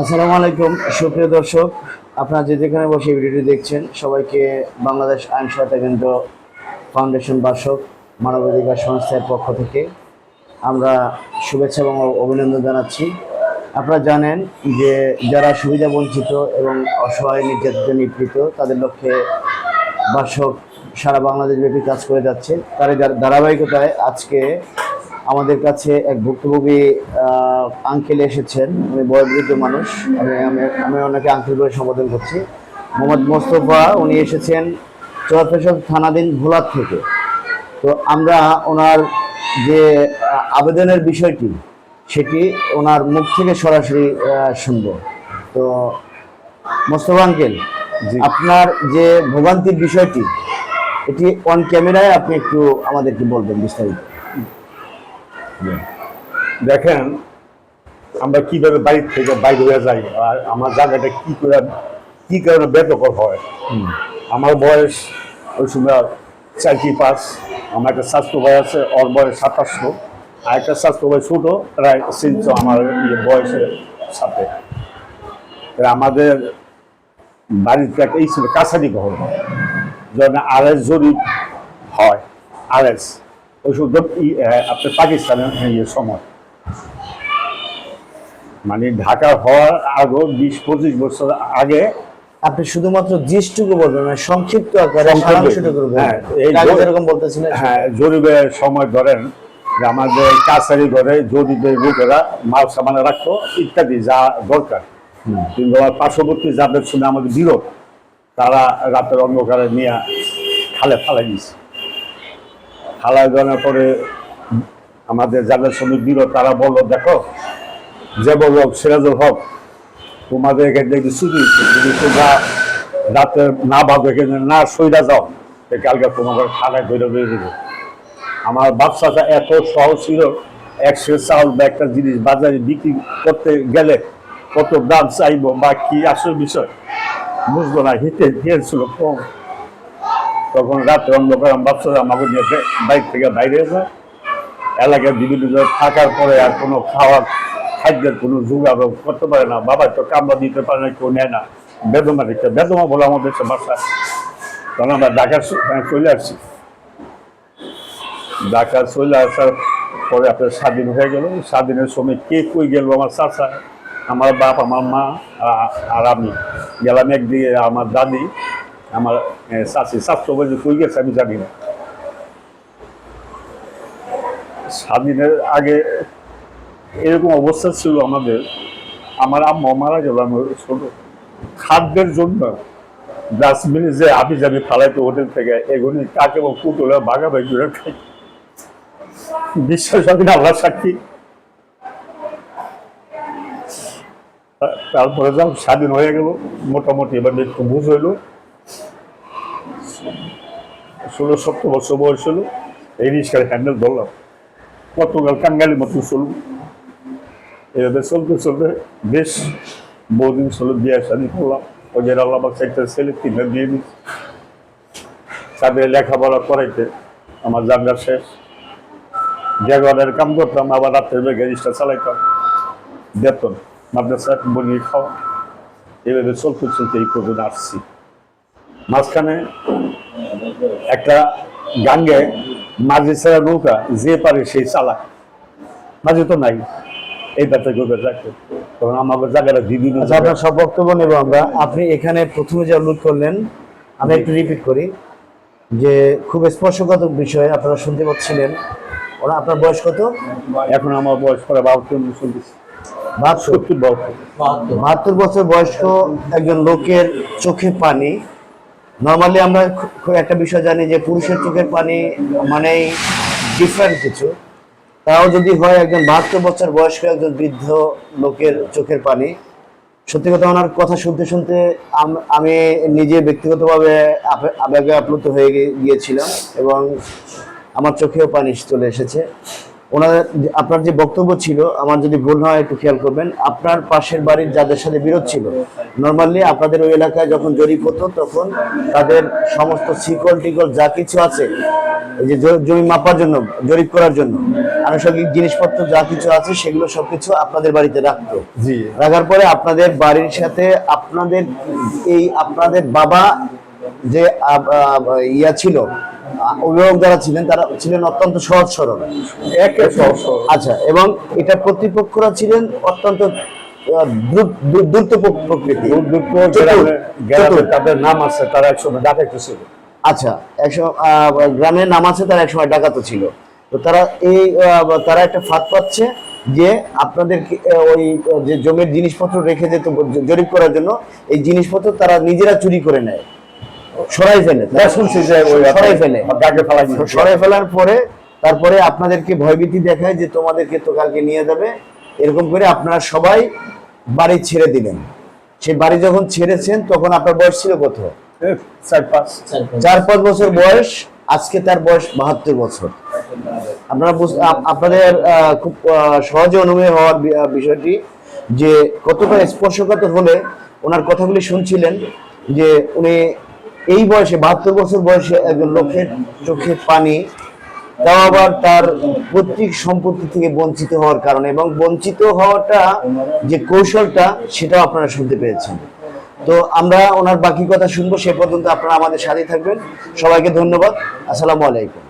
আসসালামু আলাইকুম, সুপ্রিয় দর্শক, আপনারা যে যেখানে বসে ভিডিওটি দেখছেন, সবাইকে বাংলাদেশ আইন সহায়তা কেন্দ্র ফাউন্ডেশন বাসক মানবাধিকার সংস্থার পক্ষ থেকে আমরা শুভেচ্ছা এবং অভিনন্দন জানাচ্ছি। আপনারা জানেন যে যারা সুবিধা বঞ্চিত এবং অসহায় নির্যাতিত নিপীড়িত, তাদের লক্ষ্যে বাসক সারা বাংলাদেশ ব্যাপী কাজ করে যাচ্ছে তার ধারাবাহিকতায় আজকে আমাদের কাছে এক ভুক্তভোগী আঙ্কেল এসেছেন। উনি বয়োবৃদ্ধ মানুষ। আমি আমি আমি ওনাকে আঙ্কেল বলে সম্বোধন করছি। মোহাম্মদ মোস্তফা উনি এসেছেন চুয়াত্তর থানাধীন ভোলার থেকে। তো আমরা ওনার যে আবেদনের বিষয়টি সেটি ওনার মুখ থেকে সরাসরি শুনব। তো মোস্তফা আঙ্কেল আপনার যে ভোগান্তির বিষয়টি এটি অন ক্যামেরায় আপনি একটু আমাদেরকে বলবেন বিস্তারিত। দেখেন আমরা কীভাবে বাড়ির থেকে বাইরে হয়ে যাই আর আমার জায়গাটা কি করে কি কারণে বেতকর হয়। আমার বয়স ওই সময় চার কি পাঁচ আমার একটা স্বাস্থ্য ভাই আছে ওর বয়স সাতাশশো আর একটা স্বাস্থ্য ভাই ছোটো প্রায় সিনচ আমার ইয়ে বয়সের সাথে। আমাদের বাড়িতে একটা এই ছিল কাছারি ঘর যখন আর এস জরিপ হয় আর আপনার পাকিস্তানের ইয়ে সময়। মানে ঢাকা হওয়ার আগে বিশ পঁচিশ বছর আগে আপনি শুধুমাত্র বলবেন মানে সংক্ষিপ্ত আকারে হ্যাঁ, যেরকম বলতেছিলেন? হ্যাঁ জরিপের সময় ধরেন যে আমাদের কাছারি ঘরে জরিপের লোকেরা মাল সামান রাখতো ইত্যাদি যা দরকার। কিন্তু আমার পার্শ্ববর্তী যাদের শুনে আমাদের বিরোধ তারা রাতের অন্ধকারে নিয়ে খালে ফালাই দিয়েছে। খালায় দেওয়ার পরে আমাদের যাদের সঙ্গে বিরোধ তারা বলল, দেখো, যে বলল, সিরাজুল হক, তোমাদের এখানে ছুটি। যদি তোমরা রাতে না ভাবো এখানে না সইরা যাও কালকে তোমাদের খালায় ধরে বেরিয়ে দেবে আমার বাচ্চাটা এত সহজ ছিল একশো চাউল বা একটা জিনিস বাজারে বিক্রি করতে গেলে কত দাম চাইব বা কি আসল বিষয় বুঝব না হিতে হিয়েছিল কম তখন রাতে অন্ধকার আমার ব্যবসা আমাকে নিয়ে বে- বাইর থেকে বাইরে যায় এলাকায় বিভিন্ন থাকার পরে আর কোনো খাওয়ার খাদ্যের কোনো যোগাযোগ করতে পারে না। বাবা তো কামড়া দিতে পারে না কেউ নেয় না। বেদমা দিতে বেদমা বলে আমাদের বাসা তখন আমরা ঢাকার স- হ্যাঁ, চলে আসছি। ঢাকা চলে আসার পরে আপনার স্বাধীন হয়ে গেল। স্বাধীনের সময় কে কই গেল? আমার চাচা আমার বাপ আমার মা আর আমি। গেলাম একদিকে আমার দাদি আমার চাচি চাচু বলছে কই গেছে, আমি জানি না। স্বাধীনের আগে এরকম অবস্থা ছিল আমাদের। আমার আম্মা মারা গেল আমি ছোট। খাদ্যের জন্য ডাস্টবিনে যে আবি যাবি ফালাইতো হোটেল থেকে, এগুলি কাকে বা পুতুলে ভাগাভাগি করে খাই। বিশ্বাস হবে আল্লাহ সাক্ষী। তারপরে যাও স্বাধীন হয়ে গেল, মোটামুটি এবার একটু বুঝ হইল। ষোলো সতেরো বছর বয়স হলো, এই রিক্সার হ্যান্ডেল ধরলাম। কতকাল কাঙ্গালির মতো চলুন এভাবে চলতে চলতে বেশ বহুদিন চলো বিয়ে শাদি করলাম। ওদের আল্লাহ একটা ছেলে তিনটা বিয়ে দিচ্ছি তাদের লেখাপড়া করাইতে আমার জানগা শেষ। জাগরের কাম করতাম, আবার রাত্রের বেগে রিক্সা চালাইতাম। বেতন, মাদ্রাসা বনিয়ে খাওয়া। এভাবে চলতে চলতে এই পর্যন্ত আসছি। মাঝখানে একটা গাঙ্গে মাঝে ছাড়া নৌকা যে পারে সেই চালা মাঝে তো নাই। এই ব্যাপারে গোবে রাখে তখন আমাদের জায়গাটা বিভিন্ন আচ্ছা আপনার সব বক্তব্য নেব আমরা। আপনি এখানে প্রথমে যে উল্লেখ করলেন আমি একটু রিপিট করি যে খুব স্পর্শকাতক বিষয় আপনারা শুনতে পাচ্ছিলেন। ওরা আপনার বয়স কত? এখন আমার বয়স করে বাহাত্তর সত্তর বাহাত্তর। বাহাত্তর বছর বয়স্ক একজন লোকের চোখে পানি নর্মালি আমরা একটা বিষয় জানি যে পুরুষের চোখের পানি মানেই ডিফারেন্ট কিছু। তাও যদি হয় একজন বাহাত্তর বছর বয়স্ক একজন বৃদ্ধ লোকের চোখের পানি, সত্যি কথা ওনার কথা শুনতে শুনতে আমি নিজে ব্যক্তিগতভাবে আবে- আবেগে আপ্লুত হয়ে গিয়েছিলাম এবং আমার চোখেও পানি চলে এসেছে। ওনার যে- আপনার যে বক্তব্য ছিল আমার যদি ভুল হয় একটু খেয়াল করবেন। আপনার পাশের বাড়ির যাদের সাথে বিরোধ ছিল নর্মালি আপনাদের ওই এলাকায় যখন জরিপ হতো তখন তাদের সমস্ত শিকল টিকল যা কিছু আছে এই যে জমি মাপার জন্য জরিপ করার জন্য আনুষঙ্গিক জিনিসপত্র যা কিছু আছে সেগুলো সবকিছু আপনাদের বাড়িতে রাখতো। জি। রাখার পরে আপনাদের বাড়ির সাথে আপনাদের এই আপনাদের বাবা যে ইয়া ছিল অভিভাবক যারা ছিলেন তারা ছিলেন অত্যন্ত সহজ সরল। আচ্ছা এবং এটা প্রতিপক্ষরা ছিলেন অত্যন্ত দ্রুত- দ্রুত দ্রুত প্র- প্রকৃতি। তাদের নাম আছে তারা একসময় ডাকাইতে ছিল। আচ্ছা একশো গ্রামের নাম আছে তারা একসময় ডাকাত ছিল। তো তারা এই তারা একটা ফাঁদ পাচ্ছে যে আপনাদের ওই যে জমির জিনিসপত্র রেখে যেত জরিপ করার জন্য এই জিনিসপত্র তারা নিজেরা চুরি করে নেয়। সরাই ফেলে ওই সরাই ফেলে সরাই ফেলার পরে তারপরে আপনাদেরকে ভয়ভীতি দেখায় যে তোমাদেরকে তো কালকে নিয়ে যাবে। এরকম করে আপনারা সবাই বাড়ি ছেড়ে দিলেন। সেই বাড়ি যখন ছেড়েছেন তখন আপনার বয়স ছিল কত? চার পাঁচ। বছর বয়স আজকে তার বয়স বাহাত্তর বছর। আপনারা আপনাদের খুব সহজে অনুভব হওয়ার বিষয়টি যে কতটা স্পর্শকাতর হলে ওনার কথাগুলি শুনছিলেন যে উনি এই বয়সে, বাহাত্তর বছর বয়সে একজন লোকের চোখে পানি তাও আবার তার পৈতৃক সম্পত্তি থেকে বঞ্চিত হওয়ার কারণে এবং বঞ্চিত হওয়াটা যে কৌশলটা, সেটাও আপনারা শুনতে পেয়েছেন। তো আমরা ওনার বাকি কথা শুনব, সে পর্যন্ত আপনারা আমাদের সাথে থাকবেন। সবাইকে ধন্যবাদ। আসসালামু আলাইকুম।